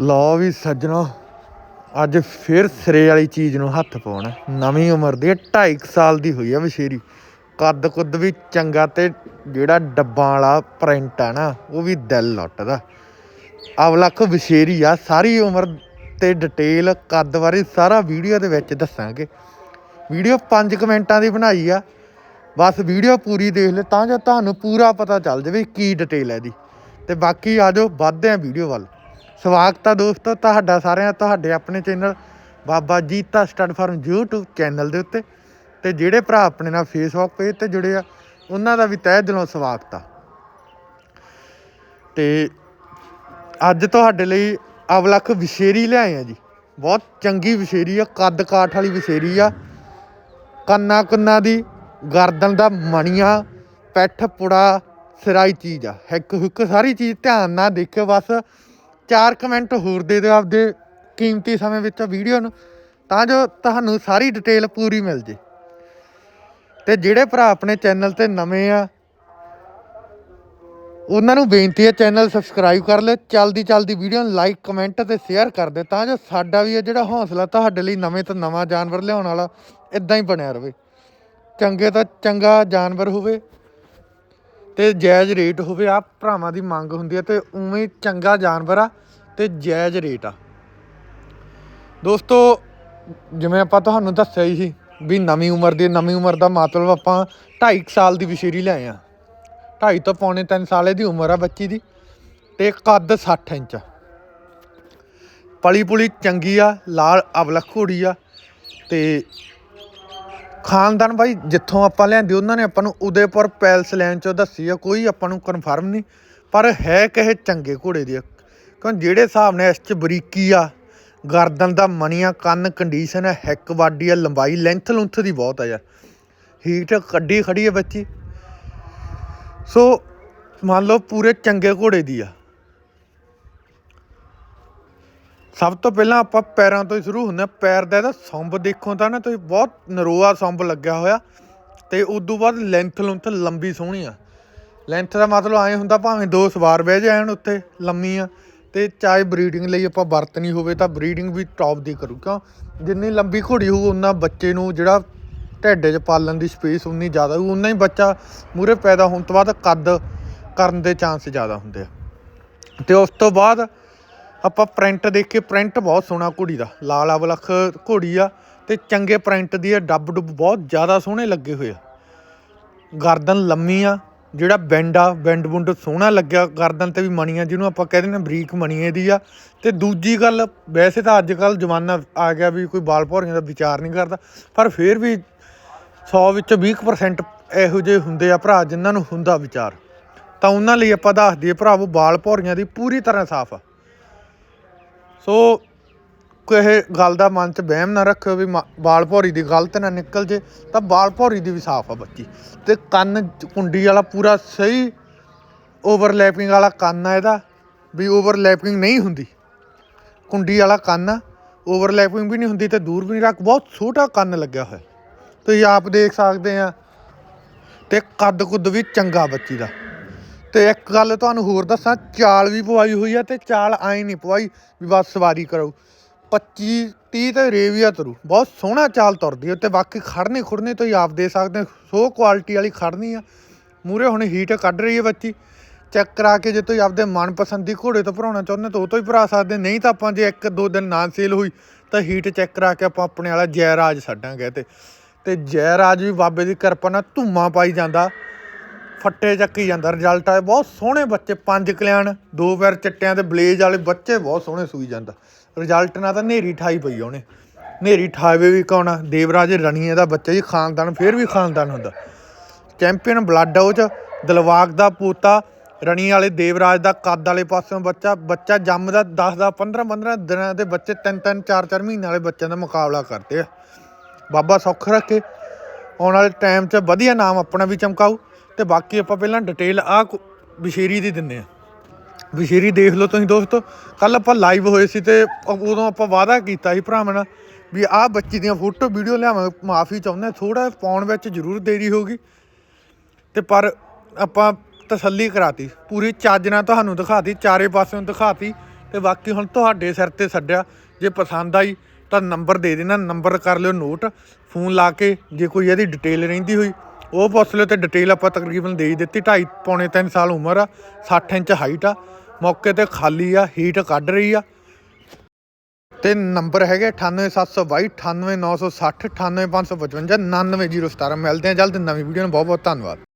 ਲਓ ਵੀ ਸੱਜਣੋ, ਅੱਜ ਫਿਰ ਸਿਰੇ ਵਾਲੀ ਚੀਜ਼ ਨੂੰ ਹੱਥ ਪਾਉਣਾ ਨਵੀਂ ਉਮਰ ਦੀ 2.5 ਸਾਲ ਦੀ ਹੋਈ ਆ ਵਸ਼ੇਰੀ। ਕੱਦ ਕੁੱਦ ਵੀ ਚੰਗਾ ਤੇ ਜਿਹੜਾ ਡੱਬਾਂ ਵਾਲਾ ਪ੍ਰਿੰਟ ਆ ਨਾ, ਉਹ ਵੀ ਦਿਲ ਲੁੱਟਦਾ। ਅਵਲਕ ਵਸ਼ੇਰੀ ਆ, ਸਾਰੀ ਉਮਰ ਤੇ ਡਿਟੇਲ ਕੱਦ ਬਾਰੇ ਸਾਰਾ ਵੀਡੀਓ ਦੇ ਵਿੱਚ ਦੱਸਾਂਗੇ। ਵੀਡੀਓ 5 ਮਿੰਟਾਂ ਦੀ ਬਣਾਈ ਆ, ਬਸ ਵੀਡੀਓ ਪੂਰੀ ਦੇਖ ਲੈ, ਤਾਂ ਜੋ ਤੁਹਾਨੂੰ ਪੂਰਾ ਪਤਾ ਚੱਲ ਜਾਵੇ ਕੀ ਡਿਟੇਲ ਹੈ ਇਹਦੀ। ਤੇ ਬਾਕੀ ਆਜੋ ਵੱਧਦੇ ਆ ਵੀਡੀਓ ਵੱਲ। ਸਵਾਗਤ ਆ ਦੋਸਤੋ ਤੁਹਾਡਾ ਸਾਰਿਆਂ ਤੁਹਾਡੇ ਆਪਣੇ channel Baba Jeeta stud farm YouTube channel ਦੇ ਉੱਤੇ। ਤੇ ਜਿਹੜੇ ਭਰਾ ਆਪਣੇ ਨਾਲ ਫੇਸਬੁੱਕ ਪੇਜ ਤੇ ਜੁੜੇ ਆ, ਉਹਨਾਂ ਦਾ ਵੀ ਤਹਿ ਦਿਲੋਂ ਸਵਾਗਤ ਆ। ਤੇ ਅੱਜ ਤੁਹਾਡੇ ਲਈ ਅਵਲਖ ਵਿਸ਼ੇਰੀ ਲਿਆਏ ਆ ਜੀ। ਬਹੁਤ ਚੰਗੀ ਵਿਸ਼ੇਰੀ ਆ, ਕੱਦ ਕਾਠ ਵਾਲੀ ਵਿਸ਼ੇਰੀ ਆ। ਕੰਨਾ ਕੁੰਨਾ ਦੀ, ਗਰਦਨ ਦਾ ਮਣੀਆਂ, ਪੈਠ ਪੁੜਾ, ਸਿਰਾਈ ਚੀਜ਼ ਆ। ਹਿੱਕ ਹੁੱਕ ਸਾਰੀ ਚੀਜ਼ ਧਿਆਨ ਨਾਲ ਦੇਖਿਓ ਬਸ। ਚਾਰ ਕਮੈਂਟ ਹੋਰ ਦੇ ਦਿਓ ਆਪਦੇ ਕੀਮਤੀ ਸਮੇਂ ਵਿੱਚ ਵੀਡੀਓ ਨੂੰ, ਤਾਂ ਜੋ ਤੁਹਾਨੂੰ ਸਾਰੀ ਡਿਟੇਲ ਪੂਰੀ ਮਿਲ ਜੇ। ਤੇ ਜਿਹੜੇ ਭਰਾ ਆਪਣੇ ਚੈਨਲ ਤੇ ਨਵੇਂ ਆ, ਉਹਨਾਂ ਨੂੰ ਬੇਨਤੀ ਹੈ ਚੈਨਲ ਸਬਸਕ੍ਰਾਈਬ ਕਰ ਲਿਓ, ਚਲਦੀ ਚਲਦੀ ਵੀਡੀਓ ਨੂੰ ਲਾਈਕ ਕਮੈਂਟ ਤੇ ਸ਼ੇਅਰ ਕਰ ਦਿਓ, ਤਾਂ ਜੋ ਸਾਡਾ ਵੀ ਇਹ ਜਿਹੜਾ ਹੌਸਲਾ ਤੁਹਾਡੇ ਲਈ ਨਵੇਂ ਤੋਂ ਨਵਾਂ ਜਾਨਵਰ ਲਿਆਉਣ ਵਾਲਾ ਇਦਾਂ ਹੀ ਬਣਿਆ ਰਵੇ ਚੰਗੇ ਤਾਂ ਚੰਗਾ ਜਾਨਵਰ ਹੋਵੇ ਤੇ ਜਾਇਜ਼ ਰੇਟ ਹੋਵੇ ਆ ਭਰਾਵਾਂ ਦੀ ਮੰਗ ਹੁੰਦੀ ਹੈ ਤੇ ਉਵੇਂ ਚੰਗਾ ਜਾਨਵਰ ਆ ਤੇ ਜਾਇਜ਼ ਰੇਟ ਆ। ਦੋਸਤੋ, ਜਿਵੇਂ ਆਪਾਂ ਤੁਹਾਨੂੰ ਦੱਸਿਆ ਹੀ ਸੀ ਵੀ ਨਵੀਂ ਉਮਰ ਦੀ, ਨਵੀਂ ਉਮਰ ਦਾ ਮਤਲਬ ਆਪਾਂ 2.5 ਸਾਲ ਦੀ ਵਿਸ਼ੇਰੀ ਲੈ ਆ 2.5 ਤੋਂ ਪੌਣੇ 3 ਸਾਲ ਦੀ ਉਮਰ ਆ ਬੱਚੀ ਦੀ ਤੇ ਕੱਦ 60 ਇੰਚ ਪਲੀ ਪੁਲੀ ਚੰਗੀ ਆ, ਲਾਲ ਅਵਲਖ ਘੋੜੀ ਆ ਤੇ ਖਾਨਦਾਨ ਬਾਈ, ਜਿੱਥੋਂ ਆਪਾਂ ਲਿਆਂਦੀ, ਉਹਨਾਂ ਨੇ ਆਪਾਂ ਨੂੰ ਉਦੇਪੁਰ ਪੈਲਸ ਲੈਣ ਚੋਂ ਦੱਸੀ ਆ, ਕੋਈ ਆਪਾਂ ਨੂੰ ਕਨਫਰਮ ਨਹੀਂ। ਪਰ ਹੈ ਕਹੇ ਚੰਗੇ ਘੋੜੇ ਦੀ ਆ। ਕਿਉਂ ਜਿਹੜੇ ਹਿਸਾਬ ਨਾਲ ਇਸ ਚ ਬਰੀਕੀ ਆ, ਗਰਦਨ ਦਾ ਮਣੀਆਂ ਕੰਨ ਕੰਡੀਸ਼ਨ ਹੈ ਹੈਕ ਵਾਡੀ ਆ, ਲੰਬਾਈ ਲੈਂਥ ਲੁੰਥ ਦੀ ਬਹੁਤ ਆ ਯਾਰ। ਹੀਟ ਕੱਢੀ ਖੜੀ ਹੈ। ਬੱਚੀ ਸੋ ਮੰਨ ਲਓ ਪੂਰੇ ਚੰਗੇ ਘੋੜੇ ਦੀ ਆ। ਸਭ ਤੋਂ ਪਹਿਲਾਂ ਆਪਾਂ ਪੈਰਾਂ ਤੋਂ ਹੀ ਸ਼ੁਰੂ ਹੁੰਦੇ ਹਾਂ। ਪੈਰ ਦਾ ਇਹਦਾ ਸੰਬ ਦੇਖੋ ਤਾਂ ਨਾ, ਤੁਸੀਂ ਬਹੁਤ ਨਰੋਆ ਸੰਬ ਲੱਗਿਆ ਹੋਇਆ। ਤੇ ਤੋਂ ਬਾਅਦ ਲੈਂਥ ਲੁੰਥ ਲੰਬੀ ਸੋਹਣੀ ਆ। ਲੈਂਥ ਦਾ ਮਤਲਬ ਐ ਹੁੰਦਾ ਭਾਵੇਂ ਦੋ ਸਵਾਰ ਬਹਿ ਜਾਣ ਉੱਤੇ ਲੰਮੀ ਆ। ਤੇ ਚਾਹੇ ਬਰੀਡਿੰਗ ਲਈ ਆਪਾਂ ਵਰਤਣੀ ਹੋਵੇ ਤਾਂ ਬਰੀਡਿੰਗ ਵੀ ਟੌਪ ਦੀ ਕਰੂ। ਕਿਉਂ? ਜਿੰਨੀ ਲੰਬੀ ਘੋੜੀ ਹੋਊ ਉਹਨਾਂ ਬੱਚੇ ਨੂੰ ਜਿਹੜਾ ਢਿੱਡ 'ਚ ਪਾਲਣ ਦੀ ਸਪੇਸ ਉਨੀ ਜ਼ਿਆਦਾ ਹੋਊ। ਉਨਾ ਹੀ ਬੱਚਾ ਮੂਰੇ ਪੈਦਾ ਹੋਣ ਤੋਂ ਬਾਅਦ ਕੱਦ ਕਰਨ ਦੇ ਚਾਂਸ ਜ਼ਿਆਦਾ ਹੁੰਦੇ ਆ। ਤੇ ਉਸ ਤੋਂ ਬਾਅਦ ਆਪਾਂ ਪ੍ਰਿੰਟ ਦੇਖ ਕੇ ਪ੍ਰਿੰਟ ਬਹੁਤ ਸੋਹਣਾ ਘੋੜੀ ਦਾ, ਲਾਲ ਅਵਲਖ ਘੋੜੀ ਆ ਤੇ ਚੰਗੇ ਪ੍ਰਿੰਟ ਦੀ ਆ, ਡੱਬ ਡੁੱਬ ਬਹੁਤ ਜ਼ਿਆਦਾ ਸੋਹਣੇ ਲੱਗੇ ਹੋਏ ਆ। ਗਰਦਨ ਲੰਮੀ ਆ, ਜਿਹੜਾ ਬੈਂਡ ਆ ਬੈਂਡ ਬੁੰਡ ਸੋਹਣਾ ਲੱਗਿਆ, ਗਰਦਨ ਤੇ ਵੀ ਮਣੀਆਂ ਜਿਹਨੂੰ ਆਪਾਂ ਕਹਿੰਦੇ ਨੇ ਬਰੀਕ ਮਣੀਏ ਦੀ ਆ। ਤੇ ਦੂਜੀ ਗੱਲ, ਵੈਸੇ ਤਾਂ ਅੱਜ ਕੱਲ ਜ਼ਮਾਨਾ ਆ ਗਿਆ ਵੀ ਕੋਈ ਬਾਲ ਭੌਰੀਆਂ ਦਾ ਵਿਚਾਰ ਨਹੀਂ ਕਰਦਾ, ਪਰ ਫਿਰ ਵੀ 100 ਵਿੱਚੋਂ 20% ਇਹੋ ਜਿਹੇ ਹੁੰਦੇ ਆ ਭਰਾ ਜਿਨ੍ਹਾਂ ਨੂੰ ਹੁੰਦਾ ਵਿਚਾਰ। ਤਾਂ ਉਹਨਾਂ ਲਈ ਆਪਾਂ ਦੱਸ ਦਈਏ ਭਰਾਵੋ ਬਾਲ ਭੌਰੀਆਂ ਦੀ ਪੂਰੀ ਤਰ੍ਹਾਂ ਸਾਫ਼ ਆ। ਸੋ ਕਿਸੇ ਗੱਲ ਦਾ ਮਨ 'ਚ ਵਹਿਮ ਨਾ ਰੱਖਿਓ ਵੀ ਮ- ਬਾਲ ਭੌਰੀ ਦੀ ਗਲਤ ਨਾ ਨਿਕਲ ਜੇ, ਤਾਂ ਬਾਲ ਭੌਰੀ ਦੀ ਵੀ ਸਾਫ਼ ਆ ਬੱਚੀ। ਤੇ ਕੰਨ ਕੁੰਡੀ ਵਾਲਾ ਪੂਰਾ ਸਹੀ ਓਵਰਲੈਪਿੰਗ ਵਾਲਾ ਕੰਨ ਆ ਇਹਦਾ, ਵੀ ਓਵਰਲੈਪਿੰਗ ਨਹੀਂ ਹੁੰਦੀ। ਕੁੰਡੀ ਵਾਲਾ ਕੰਨ ਆ, ਓਵਰਲੈਪਿੰਗ ਵੀ ਨਹੀਂ ਹੁੰਦੀ ਤੇ ਦੂਰ ਵੀ ਨਹੀਂ ਰੱਖ, ਬਹੁਤ ਛੋਟਾ ਕੰਨ ਲੱਗਿਆ ਹੋਇਆ। ਤੁਸੀਂ ਆਪ ਦੇਖ ਸਕਦੇ ਆ, ਤੇ ਕੱਦ ਕੁੱਦ ਵੀ ਚੰਗਾ ਬੱਚੀ ਦਾ। ਤੇ ਇੱਕ ਗੱਲ ਤੁਹਾਨੂੰ ਹੋਰ ਦੱਸਾਂ, ਚਾਲ ਵੀ ਪਵਾਈ ਹੋਈ ਆ ਤੇ ਚਾਲ ਆਈ ਨਹੀਂ ਪਵਾਈ ਵੀ ਬਸ ਸਵਾਰੀ ਕਰੋ। 25 30 ਤੇ ਰੇਵੀਆ ਤਰੂ। ਬਹੁਤ ਸੋਹਣਾ ਚਾਲ ਤੁਰਦੀ ਤੇ ਬਾਕੀ ਖੜਨੇ ਖੁੜਨੇ ਤੋਂ ਹੀ ਆਪ ਦੇ ਸਕਦੇ ਹੋ। ਸੋ ਕੁਆਲਿਟੀ ਵਾਲੀ ਖੜਨੀ ਆ। ਮੂਰੇ ਹੁਣ ਹੀਟ ਕੱਢ ਰਹੀ ਹੈ ਬੱਚੀ। ਚੈੱਕ ਕਰਾ ਕੇ ਜੇ ਤੁਸੀਂ ਆਪਦੇ ਮਨਪਸੰਦ ਦੀ ਘੋੜੇ ਤੋਂ ਭਰਾਉਣਾ ਚਾਹੁੰਦੇ ਤਾਂ ਉਹ ਤੋਂ ਹੀ ਭਰਾ ਸਕਦੇ ਨਹੀਂ ਤਾਂ ਆਪਾਂ ਜੇ ਇੱਕ, ਦੋ ਦਿਨ ਨਾ ਸੇਲ ਹੋਈ ਤਾਂ ਹੀਟ ਚੈੱਕ ਕਰਾ ਕੇ ਆਪਾਂ ਆਪਣੇ ਵਾਲਾ ਜੈਰਾਜ ਛੱਡਾਂਗੇ ਤੇ ਤੇ ਜੈਰਾਜ ਵੀ ਬਾਬੇ ਦੀ ਕਿਰਪਾ ਨਾਲ ਧੁੰਮਾਂ ਪਾਈ ਜਾਂਦਾ। ਫੱਟੇ ਚੱਕੀ ਜਾਂਦਾ। ਰਿਜ਼ਲਟ ਆਏ, ਬਹੁਤ ਸੋਹਣੇ ਬੱਚੇ, ਪੰਜ ਕਲਿਆਣ, ਦੋ ਪੈਰ ਚਿੱਟਿਆਂ ਤੇ ਬਲੇਜ ਵਾਲੇ ਬੱਚੇ ਬਹੁਤ ਸੋਹਣੇ ਸੂਈ ਜਾਂਦਾ। ਰਿਜ਼ਲਟ ਨਾਲ ਤਾਂ ਨੇਰੀ ਠਾਈ ਪਈ ਉਹਨੇ। ਨੇਰੀ ਠਾਵੇ ਵੀ ਕੌਣ ਦੇਵਰਾਜ ਰਣੀਏ ਦਾ ਬੱਚਾ ਜੀ, ਖਾਨਦਾਨ, ਫੇਰ ਵੀ ਖਾਨਦਾਨ ਹੁੰਦਾ। ਚੈਂਪੀਅਨ ਬਲੱਡ ਆ ਉਹ ਚ, ਦਿਲਵਾਗ ਦਾ ਪੋਤਾ, ਰਣੀ ਵਾਲੇ ਦੇਵਰਾਜ ਦਾ ਕੱਦ ਵਾਲੇ ਪਾਸਿਓਂ ਬੱਚਾ ਬੱਚਾ ਜੰਮਦਾ 10 ਦਾ 15 15 ਦਿਨਾਂ ਦੇ ਬੱਚੇ, ਤਿੰਨ ਤਿੰਨ ਚਾਰ ਚਾਰ ਮਹੀਨੇ ਵਾਲੇ ਬੱਚਿਆਂ ਦਾ ਮੁਕਾਬਲਾ ਕਰਦੇ ਆ। ਬਾਬਾ ਸੁੱਖ ਰੱਖੇ। ਆਉਣ ਵਾਲੇ ਟਾਈਮ 'ਚ ਵਧੀਆ ਨਾਮ ਆਪਣਾ ਵੀ ਚਮਕਾਊ। ਤੇ ਬਾਕੀ ਆਪਾਂ ਪਹਿਲਾਂ ਡਿਟੇਲ ਆ ਵਿਸ਼ੇਰੀ ਦੀ ਦਿੰਨੇ ਆ ਵਿਸ਼ੇਰੀ ਦੇਖ ਲਓ ਤੁਸੀਂ ਦੋਸਤੋ ਕੱਲ ਆਪਾਂ ਲਾਈਵ ਹੋਏ ਸੀ ਤੇ ਉਦੋਂ ਆਪਾਂ ਵਾਅਦਾ ਕੀਤਾ ਸੀ ਭਰਾਵਾਂ ਨਾਲ ਵੀ ਆਹ ਬੱਚੀ ਦੀਆਂ ਫੋਟੋ ਵੀਡੀਓ ਲਿਆਵਾਂਗੇ ਮਾਫੀ ਚਾਹੁੰਦੇ ਥੋੜਾ ਪਾਉਣ ਵਿੱਚ ਜ਼ਰੂਰ ਦੇਰੀ ਹੋ ਗਈ ਤੇ ਪਰ ਆਪਾਂ ਤਸੱਲੀ ਕਰਾਤੀ, ਪੂਰੀ ਚੱਜ ਨਾਲ ਤੁਹਾਨੂੰ ਦਿਖਾਤੀ, ਚਾਰੇ ਪਾਸਿਓਂ ਦਿਖਾਤੀ ਤੇ ਬਾਕੀ ਹੁਣ ਤੁਹਾਡੇ ਸਿਰ ਤੇ ਛੱਡਿਆ ਜੇ ਪਸੰਦ ਆਈ ਤਾਂ ਨੰਬਰ ਦੇ ਦੇਣਾ, ਨੰਬਰ ਕਰ ਲਿਓ ਨੋਟ, ਫੋਨ ਲਾ ਕੇ ਜੇ ਕੋਈ ਇਹਦੀ ਡਿਟੇਲ ਰਹਿੰਦੀ ਹੋਈ ਉਹ ਪੁੱਛ ਲਿਓ ਤੇ ਡਿਟੇਲ ਆਪਾਂ ਤਕਰੀਬਨ ਦੇ ਹੀ ਦਿੱਤੀ। 2.5 ਪੌਣੇ 3 ਸਾਲ ਉਮਰ ਆ 60 ਇੰਚ ਹਾਈਟ ਆ। ਮੌਕੇ ਤੇ ਖਾਲੀ ਆ ਹੀਟ ਕੱਢ ਰਹੀ ਆ। ਤੇ ਨੰਬਰ ਹੈਗੇ 98722 98960 98555 99017 ਮਿਲਦੇ ਆ ਜਲਦ। ਨਵੀਂ ਵੀਡੀਓ ਨੂੰ ਬਹੁਤ ਬਹੁਤ ਧੰਨਵਾਦ।